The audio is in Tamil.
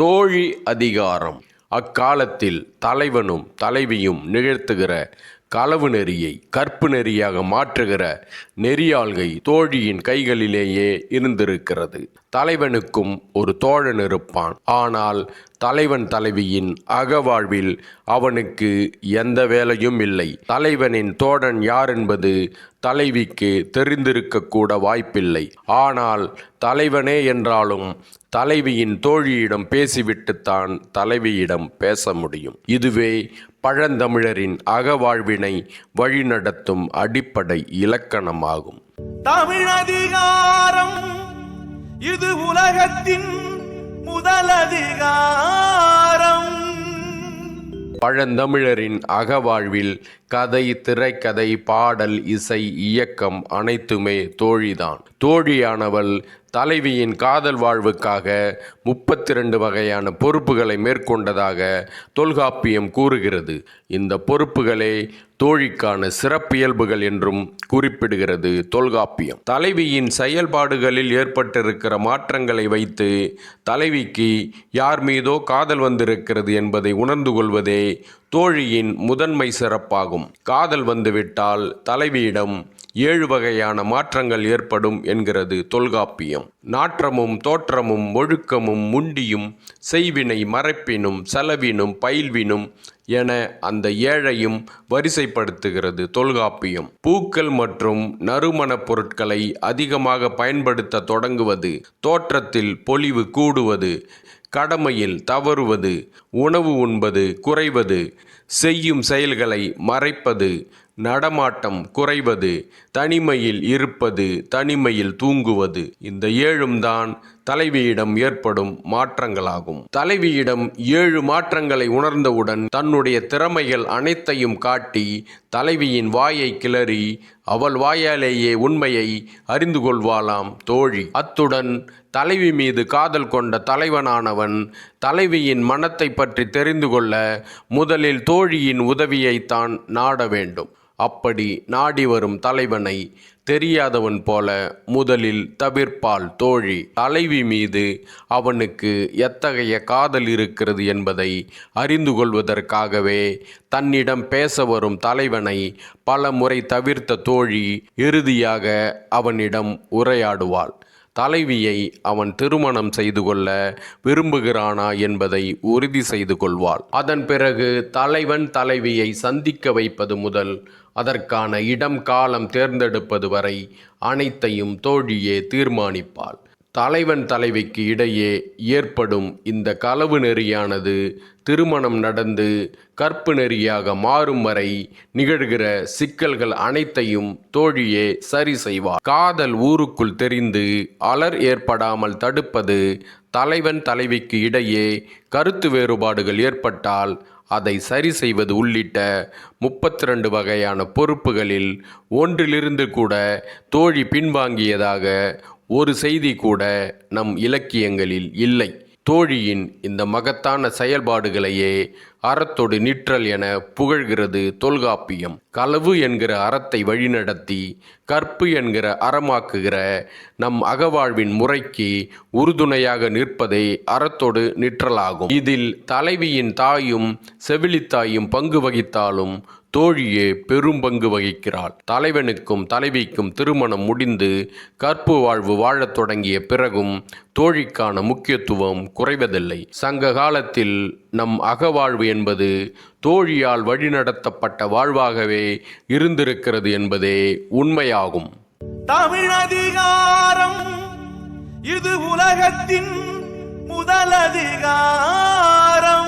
தோழி அதிகாரம். அக்காலத்தில் தலைவனும் தலைவியும் நிகழ்த்துகிற களவு நெறியை கற்பு நெறியாக மாற்றுகிற நெறியாள்கை தோழியின் கைகளிலேயே இருந்திருக்கிறது. தலைவனுக்கும் ஒரு தோழன் இருப்பான். ஆனால் தலைவன் தலைவியின் அகவாழ்வில் அவனுக்கு எந்த வேலையும் இல்லை. தலைவனின் தோழன் யார் என்பது தலைவிக்கு தெரிந்திருக்கக்கூட வாய்ப்பில்லை. ஆனால் தலைவனே என்றாலும் தலைவியின் தோழியிடம் பேசிவிட்டுத்தான் தலைவியிடம் பேச முடியும். இதுவே பழந்தமிழரின் அகவாழ்வினை வழிநடத்தும் அடிப்படை இலக்கணமாகும். தமிழதிகாரம் இது உலகத்தின் முதல் அதிகாரம் பழந்தமிழரின் அகவாழ்வில் கதை திரைக்கதை பாடல் இசை இயக்கம் அனைத்துமே தோழிதான். தோழியானவள் தலைவியின் காதல் வாழ்வுக்காக முப்பத்தி ரெண்டு வகையான பொறுப்புகளை மேற்கொண்டதாக தொல்காப்பியம் கூறுகிறது. இந்த பொறுப்புகளே தோழிக்கான சிறப்பியல்புகள் என்றும் குறிப்பிடுகிறது தொல்காப்பியம். தலைவியின் செயல்பாடுகளில் ஏற்பட்டிருக்கிற மாற்றங்களை வைத்து தலைவிக்கு யார் மீதோ காதல் வந்திருக்கிறது என்பதை உணர்ந்து கொள்வதே தோழியின் முதன்மை சிறப்பாகும். காதல் வந்துவிட்டால் தலைவியிடம் ஏழு வகையான மாற்றங்கள் ஏற்படும் என்கிறது தொல்காப்பியம். நாற்றமும் தோற்றமும் ஒழுக்கமும் முண்டியும் செய்வினை மறைப்பினும் செலவினும் பயில்வினும் என அந்த ஏழையும் வரிசைப்படுத்துகிறது தொல்காப்பியம். பூக்கள் மற்றும் நறுமணப் பொருட்களை அதிகமாக பயன்படுத்த தொடங்குவது தோற்றத்தில் பொலிவு கூடுவது கடமையில் தவறுவது உணவு உண்பது குறைவது செய்யும் செயல்களை மறைப்பது நடமாட்டம் குறைவது தனிமையில் இருப்பது தனிமையில் தூங்குவது இந்த ஏழும் தான் தலைவியிடம் ஏற்படும் மாற்றங்களாகும். தலைவியிடம் ஏழு மாற்றங்களை உணர்ந்தவுடன் தன்னுடைய திறமைகள் அனைத்தையும் காட்டி தலைவியின் வாயை கிளறி அவள் வாயாலேயே உண்மையை அறிந்து கொள்வாளாம் தோழி. அத்துடன் தலைவி மீது காதல் கொண்ட தலைவனானவன் தலைவியின் மனத்தை பற்றி தெரிந்து கொள்ள முதலில் தோழியின் உதவியைத்தான் நாட வேண்டும். அப்படி நாடி வரும் தலைவனை தெரியாதவன் போல முதலில் தவிர்ப்பாள் தோழி. தலைவி மீது அவனுக்கு எத்தகைய காதல் இருக்கிறது என்பதை அறிந்து கொள்வதற்காகவே தன்னிடம் பேச வரும் தலைவனை பல முறை தவிர்த்த தோழி இறுதியாக அவனிடம் உரையாடுவாள். தலைவியை அவன் திருமணம் செய்து கொள்ள விரும்புகிறானா என்பதை உறுதி செய்து கொள்வாள். அதன் பிறகு தலைவன் தலைவியை சந்திக்க வைப்பது முதல் அதற்கான இடம் காலம் தேர்ந்தெடுப்பது வரை அனைத்தையும் தோழியே தீர்மானிப்பாள். தலைவன் தலைவிக்கு இடையே ஏற்படும் இந்த களவு நெறியானது திருமணம் நடந்து கற்பு நெறியாக மாறும் வரை நிகழ்கிற சிக்கல்கள் அனைத்தையும் தோழியே சரி செய்வார். காதல் ஊருக்குள் தெரிந்து அலர் ஏற்படாமல் தடுப்பது தலைவன் தலைவிக்கு இடையே கருத்து வேறுபாடுகள் ஏற்பட்டால் அதை சரி செய்வது உள்ளிட்ட முப்பத்தி ரெண்டு வகையான பொறுப்புகளில் ஒன்றிலிருந்து கூட தோழி பின்வாங்கியதாக ஒரு செய்தி கூட நம் இலக்கியங்களில் இல்லை. தோழியின் இந்த மகத்தான செயல்பாடுகளையே அறத்தொடு நிற்றல் என புகழ்கிறது தொல்காப்பியம். களவு என்கிற அறத்தை வழிநடத்தி கற்பு என்கிற அறமாக்குகிற நம் அகவாழ்வின் முறைக்கு உறுதுணையாக நிற்பதே அறத்தொடு நிற்றலாகும். இதில் தலைவியின் தாயும் செவிலித்தாயும் பங்கு வகித்தாலும் தோழியே பெரும் பங்கு வகிக்கிறாள். தலைவனுக்கும் தலைவிக்கும் திருமணம் முடிந்து கற்பு வாழ்வு வாழத் தொடங்கிய பிறகும் தோழிக்கான முக்கியத்துவம் குறைவதில்லை. சங்க காலத்தில் நம் அகவாழ்வு என்பது தோழியால் வழிநடத்தப்பட்ட வாழ்வாகவே இருந்திருக்கிறது என்பதே உண்மையாகும். தமிழதிகாரம் இது உலகத்தின் முதல் அதிகாரம்